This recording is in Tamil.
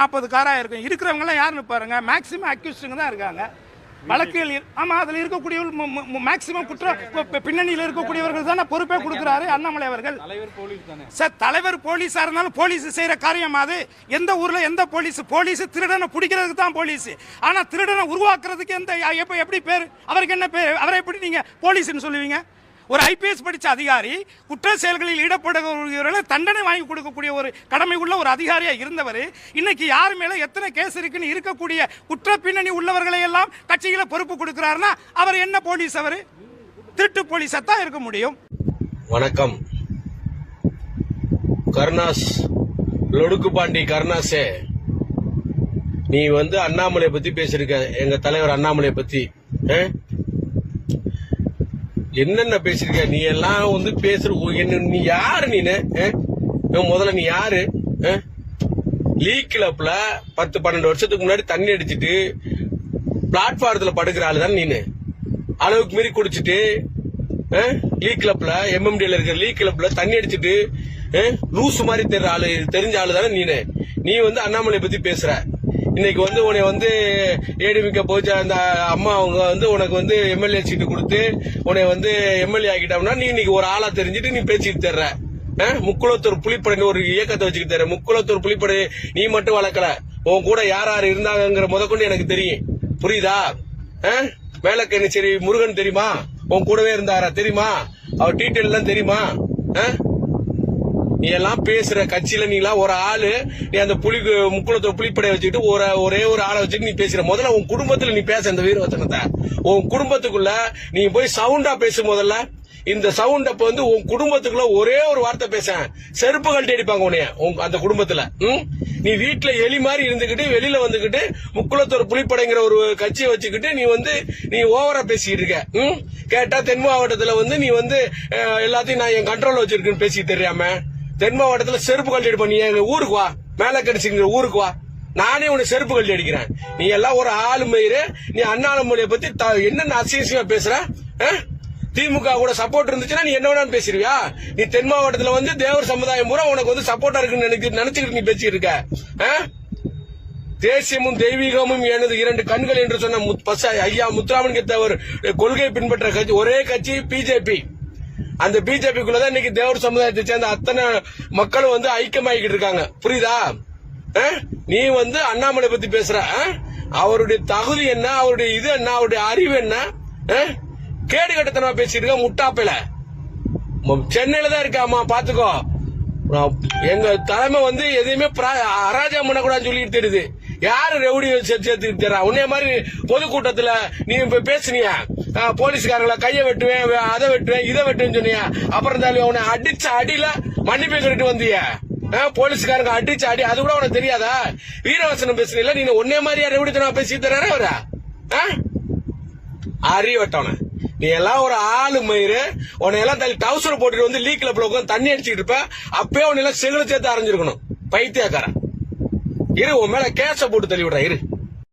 நாற்பது காரா இருக்கும் இருக்கிறவங்க எல்லாம் யாருன்னு பாருங்க. மேக்சிமம் அக்யூஸ்டுங்க தான் இருக்காங்க. வழக்குகள் இரு- ஆமா அதுல இருக்கக்கூடிய மேக்சிமம் குற்ற பின்னணியில் இருக்கக்கூடியவர்கள் தானே பொறுப்பே கொடுக்குறாரு அண்ணாமலை அவர்கள். சார் தலைவர் போலீஸா இருந்தாலும் போலீஸ் செய்யற காரியம் அது. எந்த ஊர்ல எந்த போலீஸ் போலீஸ் திருடனை பிடிக்கிறதுக்கு தான் போலீஸ். ஆனா திருடனை உருவாக்குறதுக்கு எந்த எப்ப எப்படி பேர் அவருக்கு என்ன பேர் அவரை எப்படி நீங்க போலீஸ்னு சொல்லுவீங்க? ஒரு ஐபிஎஸ் படித்த அதிகாரி குற்ற செயல்களில் ஈடுபடுகிறவர்களை தண்டனை வாங்கி கொடுக்கக்கூடிய ஒரு கடமை உள்ள ஒரு அதிகாரியாக இருந்தவர். இன்னைக்கு யார் மேலே எத்தனை கேஸ் இருக்குன்னு இருக்கக்கூடிய குற்ற பின்னணி உள்ளவர்களை எல்லாம் கட்சிகளை பொறுப்பு கொடுக்கிறாருன்னா அவர் என்ன போலீஸ் அவர்? திருட்டு போலீஸாக தான் இருக்க முடியும். வணக்கம். கருணாஸ் லொடுக்கு பாண்டி கருணாசே நீ வந்து அண்ணாமலை பத்தி பேசிருக்க எங்க தலைவர் அண்ணாமலை பத்தி ஆ? என்னென்ன பேசிருக்க நீ எல்லாம் வந்து பேசுற என்ன நீ யாரு நீனு? ஆ? முதல்ல நீ யாரு? ஆ? லீக் கிளப்ல பத்து பன்னெண்டு வருஷத்துக்கு முன்னாடி தண்ணி அடிச்சிட்டு பிளாட்ஃபாரத்துல படுக்கிற ஆளு தான் நீனு? அளவுக்கு மீறி குடிச்சிட்டு அஹ், லீக் கிளப்ல எம்எம்டில இருக்கிற லீக் கிளப்ல தண்ணி அடிச்சிட்டு லூசு மாதிரி தெரிற ஆளு தெரிஞ்ச ஆளு தானே நீனு? நீ வந்து அண்ணாமலை பத்தி பேசுற. இன்னைக்கு வந்து உன்னை வந்து ஏடிமிக்க போச்சு. அந்த அம்மா அவங்க வந்து உனக்கு வந்து எம்எல்ஏ சீட்டு கொடுத்து உன்னை வந்து எம்எல்ஏ ஆக்கிட்டோம்னா நீ இன்னைக்கு ஒரு ஆளா தெரிஞ்சுட்டு நீ பேசிட்டு தர்ற. முக்குளத்தூர் புலிப்படைன்னு ஒரு இயக்கத்தை வச்சுக்கிட்டு தர முக்குளத்தூர் புலிப்படை நீ மட்டும் வளர்க்கல. உன் கூட யார் யார் இருந்தாங்கங்கிற முதற்கொண்டு எனக்கு தெரியும். புரியுதா? மேலக்கண்ணி சரி முருகன் தெரியுமா? உன் கூடவே இருந்தாரா? தெரியுமா? அவர் டீட்டெயில் தெரியுமா? அஹ்? நீ எல்லாம் பேசுற கட்சியில நீங்களா ஒரு ஆளு நீ அந்த புலி முக்குளத்தூர் புலிப்படையை வச்சுக்கிட்டு ஒரு ஒரே ஒரு ஆளை வச்சுட்டு நீ பேசுற. முதல்ல உன் குடும்பத்துல நீ பேச இந்த வீரவச்சனத்தை உன் குடும்பத்துக்குள்ள நீ போய் சவுண்டா பேசு முதல்ல. இந்த சவுண்ட் அப்ப வந்து உன் குடும்பத்துக்குள்ள ஒரே ஒரு வார்த்தை பேச செருப்பு கழட்டி அடிப்பாங்க உன்னைய உன் அந்த குடும்பத்துல. நீ வீட்டுல எலி மாதிரி இருந்துகிட்டு வெளியில வந்துகிட்டு முக்குளத்தூர் புலிப்படைங்கிற ஒரு கட்சியை வச்சுக்கிட்டு நீ வந்து நீ ஓவரா பேசிட்டு இருக்க. ம்? கேட்டா தென் மாவட்டத்துல வந்து நீ வந்து எல்லாத்தையும் நான் என் கண்ட்ரோல் வச்சிருக்கேன்னு பேசி தெரியாம. தென் மாவட்டத்துல செருப்பு கழட்டி அடிப்ப. நீ எங்க ஊருக்கு வா. மேல கடிச்சுங்கிற ஊருக்கு வா. நானே உனக்கு செருப்பு கல்வி அடிக்கிறேன். நீ எல்லாம் ஒரு ஆளு மயிறு. நீ அண்ணாமலையை பத்தி என்னென்ன அசிங்கமா பேசுற? திமுக கூட சப்போர்ட் இருந்துச்சுன்னா நீ என்ன வேணாலும் பேசிருவியா நீ தென் மாவட்டத்துல வந்து தேவர் சமுதாயம் பூரா உனக்கு வந்து சப்போர்ட்டா இருக்குன்னு நினைச்சு நினைச்சுக்கிட்டு நீ பேசிட்டு இருக்க. ஆ? தேசியமும் தெய்வீகமும் எனது இரண்டு கண்கள் என்று சொன்ன முத்- ஐயா முத்துராமன் தேவர் கொள்கை பின்பற்ற கட்சி ஒரே கட்சி பிஜேபி அந்த பிஜேபிக்குள்ளதான் இன்னைக்கு தேவர் சமுதாயத்தை சேர்ந்த அத்தனை மக்களும் வந்து ஐக்கியமாகிக்கிட்டு இருக்காங்க. புரியுதா? ஆ? நீ வந்து அண்ணாமலை பத்தி பேசுற அவருடைய தகுதி என்ன? அவருடைய இது என்ன? அவருடைய அறிவு என்ன? ஆ? கேடு கட்டத்தனமா பேசிட்டு இருக்க முட்டாப்பில. சென்னையில தான் இருக்காமா பாத்துக்கோ. எங்க தலைமை வந்து எதையுமே பிரா- அராஜகம் பண்ணக்கூடாதுன்னு சொல்லிட்டு தெரியுது. யாரு ரெவடி சேர்த்து சேர்த்துக்கிட்டு தர்றா மாதிரி பொதுக்கூட்டத்துல நீ இப்ப பேசுனியா? ஆ, போலீஸ்காரங்கள கையை வெட்டுவேன் அதை வெட்டுவேன் இதை வெட்டுவேன்னு சொன்னியா? அப்புறம் தாலி உன்னை அடிச்ச அடியில மன்னிப்பு கேட்டு வந்தியா? ஆ, போலீஸ்காரங்க அடிச்ச அடி அது கூட உனக்கு தெரியாதா? வீரவசனம் பேசுனீங்களா நீ ஒன்னே மாதிரியா ரவுடித்தனா பேசி தர்றாரு அவரா ஆ? அறிவட்டவன. நீ எல்லாம் ஒரு ஆளு மயிறு. உன்னை எல்லாம் தள்ளி டவுசர் போட்டுட்டு வந்து லீக்ல உட்காந்து தண்ணி அடிச்சுட்டு இருப்ப. அப்பயே உன்னை எல்லாம் சேர்த்து அரைஞ்சிருக்கணும். பைத்தியக்காரன். இரு உன் மேல கேச போட்டு தள்ளி விடுறேன் இரு.